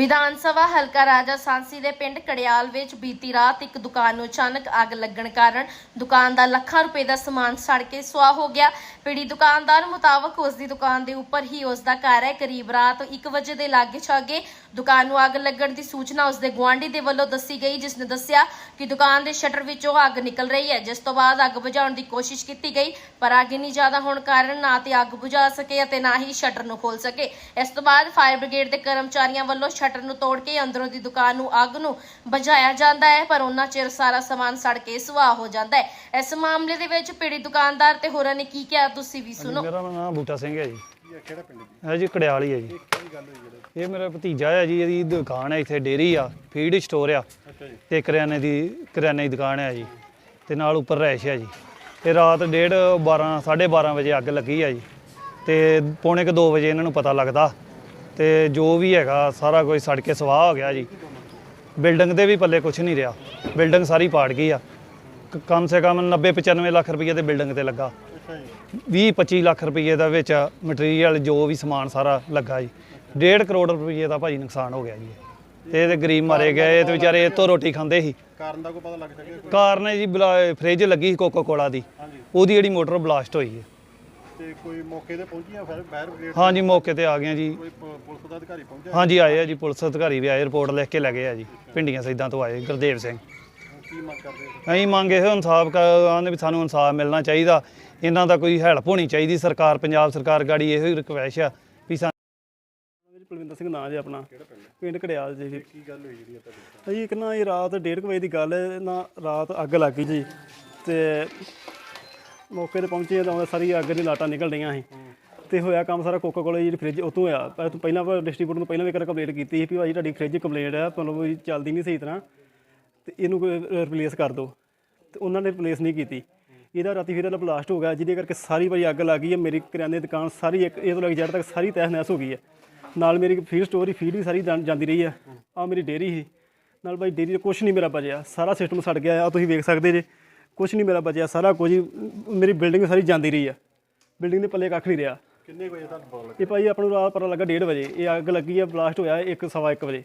ਵਿਧਾਨ ਸਭਾ ਹਲਕਾ ਰਾਜਾ ਸਾਂਸੀ ਦੇ ਪਿੰਡ ਕੜਿਆਲ ਵਿੱਚ ਬੀਤੀ ਰਾਤ ਇੱਕ ਦੁਕਾਨ ਨੂੰ ਅਚਾਨਕ ਅੱਗ ਲੱਗਣ ਕਾਰਨ ਦੁਕਾਨ ਦਾ ਲੱਖਾਂ ਰੁਪਏ ਦਾ ਸਮਾਨ ਸੜ ਕੇ ਸੁਆਹ ਹੋ ਗਿਆ। ਪੀੜੀ ਦੁਕਾਨਦਾਰ ਮੁਤਾਬਕ ਉਸ ਦੀ ਦੁਕਾਨ ਦੇ ਉੱਪਰ ਹੀ ਉਸ ਦਾ ਘਰ ਹੈ। ਕਰੀਬ ਰਾਤ 1 ਵਜੇ ਦੇ ਲਾਗੇ ਛਾਗੇ ਦੁਕਾਨ ਨੂੰ ਅੱਗ ਲੱਗਣ ਦੀ ਸੂਚਨਾ ਉਸ ਦੇ ਗੁਆਂਢੀ ਦੇ ਵੱਲੋਂ ਦੱਸੀ ਗਈ ਜਿਸ ਨੇ ਦੱਸਿਆ ਕਿ ਦੁਕਾਨ ਦੇ ਸ਼ਟਰ ਵਿੱਚੋਂ ਅੱਗ ਨਿਕਲ ਰਹੀ ਹੈ ਜਿਸ ਤੋਂ ਬਾਅਦ ਅੱਗ ਬੁਝਾਉਣ ਦੀ ਕੋਸ਼ਿਸ਼ ਕੀਤੀ ਗਈ ਪਰ ਅੱਗ ਇੰਨੀ ਜ਼ਿਆਦਾ ਹੋਣ ਕਾਰਨ ਨਾ ਤੇ ਅੱਗ ਬੁਝਾ ਸਕੇ ਅਤੇ ਨਾ ਹੀ ਸ਼ਟਰ ਨੂੰ ਖੋਲ ਸਕੇ। ਇਸ ਤੋਂ ਬਾਅਦ ਫਾਇਰ ਬ੍ਰਿਗੇਡ ਦੇ ਕਰਮਚਾਰੀਆਂ ਵੱਲੋਂ ਸ਼ਟਰ ਨੂੰ ਤੋੜ ਕੇ ਅੰਦਰੋਂ ਦੀ ਦੁਕਾਨ ਨੂੰ ਅੱਗ ਨੂੰ ਬੁਝਾਇਆ ਜਾਂਦਾ ਹੈ ਪਰ ਉਹਨਾਂ ਚਿਰ ਸਾਰਾ ਸਮਾਨ ਸੜ ਕੇ ਸੁਆਹ ਹੋ ਜਾਂਦਾ ਹੈ। ਇਸ ਮਾਮਲੇ ਦੇ ਵਿੱਚ ਪੀੜਿਤ ਦੁਕਾਨਦਾਰ ਤੇ ਹੋਰਾਂ ਨੇ ਕੀ ਕਿਹਾ ਤੁਸੀਂ ਵੀ ਸੁਣੋ। ਮੇਰਾ ਨਾਮ ਬੂਟਾ ਸਿੰਘ ਹੈ ਜੀ। ਇਹ ਕਿਹੜਾ ਪਿੰਡ ਜੀ? ਹੈ ਜੀ ਕੜਿਆਲ ਹੀ ਜੀ। ਕੀ ਗੱਲ ਹੋਈ ਜਿਹੜੇ? ਇਹ ਮੇਰਾ ਭਤੀਜਾ ਹੈ ਜੀ ਇਹਦੀ ਦੁਕਾਨ ਹੈ ਇੱਥੇ ਡੇਰੀ ਆ ਫੀਡ ਸਟੋਰ ਆ। ਅੱਛਾ ਜੀ। ਤੇ ਕਰਿਆਨੇ ਦੀ ਕਰਿਆਨੇ ਦੀ ਦੁਕਾਨ ਹੈ ਜੀ। ਤੇ ਨਾਲ ਉੱਪਰ ਰਹਿਸ਼ ਹੈ ਜੀ। ਤੇ ਰਾਤ ਡੇਢ 12 12:30 ਵਜੇ ਅੱਗ ਲੱਗੀ ਹੈ ਜੀ। ਤੇ ਪੌਣੇ ਕੁ 2 ਵਜੇ ਇਹਨਾਂ ਨੂੰ ਪਤਾ ਲੱਗਦਾ। ਤੇ ਜੋ ਵੀ ਹੈਗਾ ਸਾਰਾ ਕੁਝ ਸੜ ਕੇ ਸਵਾਹ ਹੋ ਗਿਆ ਜੀ। ਬਿਲਡਿੰਗ ਦੇ ਵੀ ਪੱਲੇ ਕੁਝ ਨਹੀਂ ਰਿਹਾ। ਬਿਲਡਿੰਗ ਸਾਰੀ ਪਾੜ ਗਈ ਆ। ਕਮ ਸੇ ਕਮ 90 95 ਲੱਖ ਰੁਪਏ ਦੇ ਬਿਲਡਿੰਗ ਤੇ ਲੱਗਾ। 20 25 ਲੱਖ ਰੁਪਏ ਦਾ ਵਿੱਚ ਮਟੀਰੀਅਲ ਜੋ ਵੀ ਸਮਾਨ ਸਾਰਾ ਲੱਗਾ ਜੀ। 1.5 ਕਰੋੜ ਰੁਪਏ ਦਾ ਭਾਜੀ ਨੁਕਸਾਨ ਹੋ ਗਿਆ ਜੀ। ਤੇ ਇਹਦੇ ਗਰੀਬ ਮਾਰੇ ਗਏ ਇਹ ਤੇ ਵਿਚਾਰੇ ਇਹ ਤੋਂ ਰੋਟੀ ਖਾਂਦੇ ਸੀ। ਕਾਰਨ ਦਾ ਕੋਈ ਪਤਾ ਲੱਗ ਸਕਿਆ ਕੋਈ? ਕਾਰਨ ਹੈ ਜੀ ਬਲਾ- ਫ੍ਰਿਜ ਲੱਗੀ ਸੀ ਕੋਕੋ ਕੋਲਾ ਦੀ। ਹਾਂਜੀ। ਉਹਦੀ ਜਿਹੜੀ ਮੋਟਰ ਬਲਾਸਟ ਹੋਈ ਹੈ। ਤੇ ਕੋਈ ਮੌਕੇ ਤੇ ਪਹੁੰਚੀਆਂ ਫਿਰ ਫਾਇਰ ਬ੍ਰਿਗੇਡ ਹਾਂਜੀ ਮੌਕੇ ਤੇ ਆ ਗਏ ਜੀ। ਕੋਈ ਪ- ਪੁਲਿਸ ਦਾ ਅਧਿਕਾਰੀ ਪਹੁੰਚਿਆ? ਹਾਂਜੀ ਆਏ ਆ ਜੀ ਪੁਲਿਸ ਅਧਿਕਾਰੀ ਵੀ ਆਏ ਰਿਪੋਰਟ ਲਿਖ ਕੇ ਲੈ ਗਏ ਆ ਜੀ। ਪਿੰਡੀਆਂ ਸੈਦਾਂ ਤੋਂ ਆਏ ਗੁਰਦੇਵ ਸਿੰਘ। ਕੀ ਮੰਗ ਕਰਦੇ ਹੋ? ਅਸੀਂ ਮੰਗੇ ਇਹ ਇਨਸਾਫ ਵੀ ਸਾਨੂੰ ਇਨਸਾਫ ਮਿਲਣਾ ਚਾਹੀਦਾ। ਇਹਨਾਂ ਦਾ ਕੋਈ ਹੈਲਪ ਹੋਣੀ ਚਾਹੀਦੀ ਸਰਕਾਰ ਪੰਜਾਬ ਸਰਕਾਰ ਗਾੜੀ ਇਹੋ ਹੀ ਰਿਕਵੈਸਟ ਆ ਵੀ ਸਾਨੂੰ ਮੇਰੀ ਪਲਵਿੰਦਰ ਸਿੰਘ ਨਾਂ ਜੇ ਆਪਣਾ। ਪਿੰਡ? ਕੜਿਆਲ ਜੀ। ਕੀ ਗੱਲ ਹੋਈ ਜਿਹੜੀ ਆ ਤੁਹਾਡੀ? ਜੀ ਇੱਕ ਨਾ ਇਹ ਰਾਤ 1:30 ਵਜੇ ਦੀ ਗੱਲ ਹੈ ਨਾ ਰਾਤ ਅੱਗ ਲੱਗ ਗਈ ਜੀ। ਤੇ ਮੌਕੇ ਤੇ ਪਹੁੰਚੇ ਤਾਂ ਸਾਰੀ ਅੱਗ ਦੀ ਲਾਟਾਂ ਨਿਕਲ ਰਹੀਆਂ ਸੀ। ਤੇ ਹੋਇਆ ਕੰਮ ਸਾਰਾ ਕੋਕਾ ਕੋਲਾ ਜਿਹੜੀ ਫ੍ਰਿਜ ਉਤੋਂ ਹੋਇਆ ਪਰ ਤੋਂ ਪਹਿਲਾਂ ਡਿਸਟ੍ਰੀਬਿਊਟਰ ਨੂੰ ਪਹਿਲਾਂ ਵੀ ਇੱਕ ਕੰਪਲੇਂਟ ਕੀਤੀ ਸੀ ਵੀ ਭਾਜੀ ਤੁਹਾਡੀ ਫ੍ਰਿਜ ਕੰਪਲੇਂਟ ਹੈ ਮਤਲਬ ਵੀ ਚੱਲਦੀ ਨਹੀਂ ਸਹੀ ਤਰ੍ਹਾਂ। ਤੇ ਇਹਨੂੰ ਰਿਪਲੇਸ ਕਰ ਦਿਓ ਤੇ ਉਹਨਾਂ ਨੇ ਰਿਪਲੇਸ ਨਹੀਂ ਕੀਤੀ। ਇਹਦਾ ਰਾਤੀ ਫਿਰ ਇਹਦਾ ਬਲਾਸਟ ਹੋ ਗਿਆ ਜਿਹਦੇ ਕਰਕੇ ਸਾਰੀ ਭਾਈ ਅੱਗ ਲੱਗ ਗਈ ਹੈ। ਮੇਰੀ ਕਰਿਆਨੇ ਦੀ ਦੁਕਾਨ ਸਾਰੀ ਇੱਕ ਇਹ ਤੋਂ ਲੈ ਕੇ ਜੜ ਤੱਕ ਸਾਰੀ ਤਹਿਸ ਨਹਿਸ ਹੋ ਗਈ ਹੈ। ਨਾਲ ਮੇਰੀ ਫੀਡ ਸਟੋਰ ਦੀ ਫੀਡ ਵੀ ਸਾਰੀ ਜਾਂ- ਜਾਂਦੀ ਰਹੀ ਹੈ। ਆ ਮੇਰੀ ਡੇਅਰੀ ਸੀ। ਨਾਲ ਭਾਈ ਡੇਅਰੀ ਦਾ ਕੁਝ ਨਹੀਂ ਮੇਰਾ ਬਚਿਆ। ਸਾਰਾ ਸਿਸਟਮ ਸੜ ਗਿਆ ਆ। ਤੁਸੀਂ ਵੇਖ ਸਕਦੇ ਜੇ। ਕੁਝ ਨਹੀਂ ਮੇਰਾ ਬਚਿਆ। ਸਾਰਾ ਕੁਝ ਹੀ ਮੇਰੀ ਬਿਲਡਿੰਗ ਸਾਰੀ ਜਾਂਦੀ ਰਹੀ ਆ ਬਿਲਡਿੰਗ ਦੇ ਪੱਲੇ ਕੱਖ ਨਹੀਂ ਰਿਹਾ। ਕਿੰਨੇ ਵਜੇ ਤੁਹਾਨੂੰ ਪਤਾ ਲੱਗਾ? ਇਹ ਭਾਈ ਆਪਾਂ ਨੂੰ ਰਾਤ ਪਤਾ ਲੱਗਾ 1:30 ਵਜੇ। ਇਹ ਅੱਗ ਲੱਗੀ ਆ ਬਲਾਸਟ ਹੋਇਆ 1 ਸਵਾ 1 ਵਜੇ।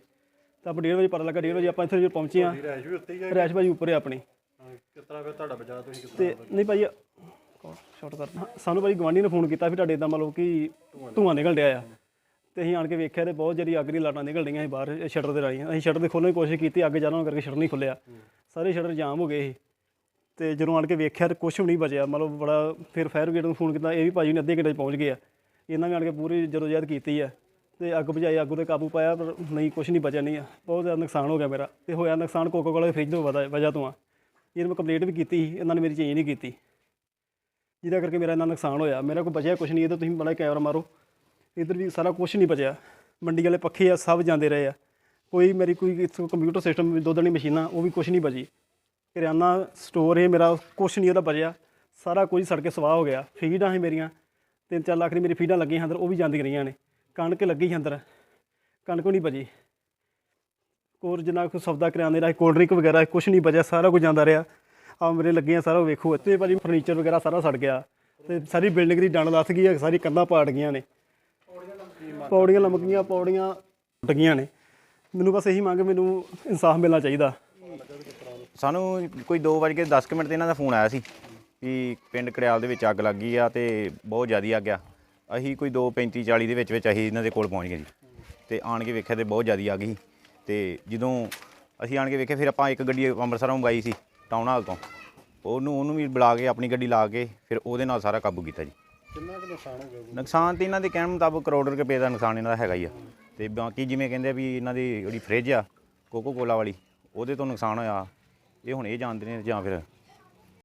ਤਾਂ ਆਪਾਂ 1:30 ਵਜੇ ਪਤਾ ਲੱਗਾ 1:30 ਵਜੇ ਆਪਾਂ ਇੱਥੇ ਜਦੋਂ ਪਹੁੰਚੇ ਆ ਰੈਸ਼ ਵੀ ਉੱਤੇ ਹੀ ਹੈ ਰੈਸ਼ ਉੱਪਰ ਹੈ ਆਪਣੀ। ਕਿਸ ਤਰ੍ਹਾਂ ਫਿਰ ਤੁਹਾਡਾ ਬਚਾਅ ਤੁਸੀਂ ਕਿਸ ਤੇ ਨਹੀਂ ਭਾਈ ਸ਼ਾਰਟ ਕਰ ਹਾਂ, ਸਾਨੂੰ ਭਾਈ ਗਵਾਂਢੀ ਨੇ ਫੋਨ ਕੀਤਾ ਵੀ ਤੁਹਾਡੇ ਇਦਾਂ ਮਤਲਬ ਕਿ ਧੂਆਂ ਨਿਕਲ ਰਿਹਾ ਆ। ਤੇ ਅਸੀਂ ਆਣ ਕੇ ਵੇਖਿਆ ਤੇ ਬਹੁਤ ਜਿਹੜੀ ਅੱਗ ਦੀ ਲਾਟਾਂ ਨਿਕਲ ਰਹੀਆਂ ਸੀ ਬਾਹਰ ਸ਼ਟਰ ਦੇ ਰਾਹੀਂ ਅਸੀਂ ਸ਼ਟਰ ਦੇ ਖੋਲ੍ਹਣ ਦੀ ਕੋਸ਼ਿਸ਼ ਕੀਤੀ ਅੱਗ ਹੋਣ ਕਰਕੇ ਸ਼ਟਰ ਨਹੀਂ ਖੁੱਲਿਆ। ਸਾਰੇ ਸ਼ਟਰ ਜਾਮ ਹੋ ਗਏ ਸੀ। ਤੇ ਜਦੋਂ ਆਣ ਕੇ ਵੇਖਿਆ ਤੇ ਕੁਝ ਵੀ ਨਹੀਂ ਬਚਿਆ। ਮਤਲਬ ਬੜਾ ਫਿਰ ਫਾਇਰ ਬ੍ਰਿਗੇਡ ਨੂੰ ਫੋਨ ਕੀਤਾ ਇਹ ਵੀ ਭਾਜੀ ਨੇ ਅੱਧੇ ਘੰਟੇ 'ਚ ਪਹੁੰਚ ਗਏ ਆ। ਇਹਨਾਂ ਨੇ ਆਣ ਕੇ ਪੂਰੀ ਜਦੋਜਹਿਦ ਕੀਤੀ ਆ। ਤੇ ਅੱਗ ਬੁਝਾਈ ਅੱਗ ਤੇ ਕਾਬੂ ਪਾਇਆ ਪਰ ਨਹੀਂ ਕੁਝ ਨਹੀਂ ਬਚਿਆ ਨਹੀਂ ਆ। ਬਹੁਤ ਜ਼ਿਆਦਾ ਨੁਕਸਾਨ ਹੋ ਗਿਆ ਮੇਰਾ। ਤੇ ਹੋਇਆ ਨੁਕਸਾਨ ਕੋਕੋ ਕੋਲਾ ਦੇ ਫ੍ਰਿਜ ਤੋਂ ਵਜ੍ਹਾ ਵਜ੍ਹਾ ਤੋਂ ਆ। ਇਹ ਮੈਂ ਕੰਪਲੀਟ ਵੀ ਕੀਤੀ ਸੀ, ਇਹਨਾਂ ਨੇ ਮੇਰੀ ਚੇਂਜ ਨਹੀਂ ਕੀਤੀ। ਜਿਹਦਾ ਕਰਕੇ ਮੇਰਾ ਇੰਨਾ ਨੁਕਸਾਨ ਹੋਇਆ। ਮੇਰਾ ਕੋਈ ਬਚਿਆ ਕੁਝ ਨਹੀਂ ਇਹਦਾ ਤੁਸੀਂ ਬੜਾ ਕੈਮਰਾ ਮਾਰੋ। ਇਧਰ ਵੀ ਸਾਰਾ ਕੁਝ ਨਹੀਂ ਬਚਿਆ। ਮੰਡੀ ਵਾਲੇ ਪੱਖੇ ਆ ਸਭ ਜਾਂਦੇ ਰਹੇ ਆ। ਕੋਈ ਮੇਰੀ ਕੋਈ ਕੰਪਿਊਟਰ ਸਿਸਟਮ ਦੁੱਧ ਵਾਲੀ ਮਸ਼ੀਨਾਂ ਉਹ ਵੀ ਕੁਝ ਨਹੀਂ ਬਚੀ। ਕਰਿਆਨਾ ਸਟੋਰ ਇਹ ਮੇਰਾ ਕੁਝ ਨਹੀਂ ਉਹਦਾ ਬਚਿਆ। ਸਾਰਾ ਕੁਝ ਸੜ ਕੇ ਸਵਾਹ ਹੋ ਗਿਆ। ਫੀਡਾਂ ਸੀ ਮੇਰੀਆਂ। ਤਿੰਨ ਚਾਰ ਲੱਖ ਦੀ ਮੇਰੀ ਫੀਡਾਂ ਲੱਗੀਆਂ ਅੰਦਰ ਉਹ ਵੀ ਜਾਂਦੀਆਂ ਰਹੀਆਂ ਨੇ। ਕਣਕ ਲੱਗੀ ਅੰਦਰ। ਕਣਕ ਨਹੀਂ ਬਚੀ। ਹੋਰ ਜਿੰਨਾ ਕੁ ਸੌਦਾ ਕਰਿਆਨੇ ਦਾ ਕੋਲਡ ਡਰਿੰਕ ਵਗੈਰਾ ਕੁਝ ਨਹੀਂ ਬਚਿਆ, ਸਾਰਾ ਕੁਝ ਜਾਂਦਾ ਰਿਹਾ। ਆ ਮੇਰੇ ਲੱਗੇ ਸਾਰਾ ਵੇਖੋ, ਇੱਥੇ ਭਾਜੀ ਫਰਨੀਚਰ ਵਗੈਰਾ ਸਾਰਾ ਸੜ ਗਿਆ। ਤੇ ਸਾਰੀ ਬਿਲਡਿੰਗ ਦੀ ਡੰਡ ਲੱਥ ਗਈ ਹੈ ਸਾਰੀ ਕੰਧਾਂ ਪਾੜ ਗਈਆਂ ਨੇ। ਪੌੜੀਆਂ ਲਮਕ ਗਈਆਂ, ਪੌੜੀਆਂ ਟੁੱਟ ਗਈਆਂ ਨੇ। ਮੈਨੂੰ ਬਸ ਇਹੀ ਮੰਗ, ਮੈਨੂੰ ਇਨਸਾਫ ਮਿਲਣਾ ਚਾਹੀਦਾ। ਸਾਨੂੰ ਕੋਈ 2:10 ਮਿੰਟ ਤੇ ਇਹਨਾਂ ਦਾ ਫੋਨ ਆਇਆ ਸੀ ਵੀ ਪਿੰਡ ਕੜਿਆਲ ਦੇ ਵਿੱਚ ਅੱਗ ਲੱਗ ਗਈ ਆ ਤੇ ਬਹੁਤ ਜ਼ਿਆਦਾ ਅੱਗ ਆ। ਅਸੀਂ ਕੋਈ 2:35 40 ਦੇ ਵਿੱਚ ਵਿੱਚ ਅਸੀਂ ਇਹਨਾਂ ਦੇ ਕੋਲ ਪਹੁੰਚ ਗਏ ਜੀ। ਤੇ ਆਣ ਕੇ ਵੇਖਿਆ ਤੇ ਬਹੁਤ ਜ਼ਿਆਦਾ ਅੱਗ ਸੀ ਤੇ ਜਦੋਂ ਅਸੀਂ ਆਣ ਕੇ ਵੇਖਿਆ ਫਿਰ ਆਪਾਂ ਇੱਕ ਗੱਡੀ ਅੰਮ੍ਰਿਤਸਰੋਂ ਮੰਗਾਈ ਸੀ ਟਾਊਨ ਹਾਲ ਤੋਂ। ਉਹਨੂੰ ਉਹਨੂੰ ਵੀ ਬੁਲਾ ਕੇ ਆਪਣੀ ਗੱਡੀ ਲਾ ਕੇ ਫਿਰ ਉਹਦੇ ਨਾਲ ਸਾਰਾ ਕਾਬੂ ਕੀਤਾ ਜੀ। ਕਿੰਨਾ ਕੁ ਨੁਕਸਾਨ ਹੋ ਗਿਆ? ਨੁਕਸਾਨ ਤੇ ਇਹਨਾਂ ਦੇ ਕਹਿਣ ਮੁਤਾਬਕ ਕਰੋੜ ਰੁਪਏ ਦਾ ਨੁਕਸਾਨ ਇਹਨਾਂ ਦਾ ਹੈਗਾ ਹੀ ਆ। ਤੇ ਬਾਕੀ ਜਿਵੇਂ ਕਹਿੰਦੇ ਆ ਵੀ ਇਹਨਾਂ ਦੀ ਜਿਹੜੀ ਫ੍ਰਿਜ ਆ ਕੋਕੋ ਕੋਲਾ ਵਾਲੀ ਉਹਦੇ ਤੋਂ ਨੁਕਸਾਨ ਹੋਇਆ। ਇਹ ਹੁਣ ਇਹ ਜਾਣਦੇ ਨੇ ਜਾਂ ਫਿਰ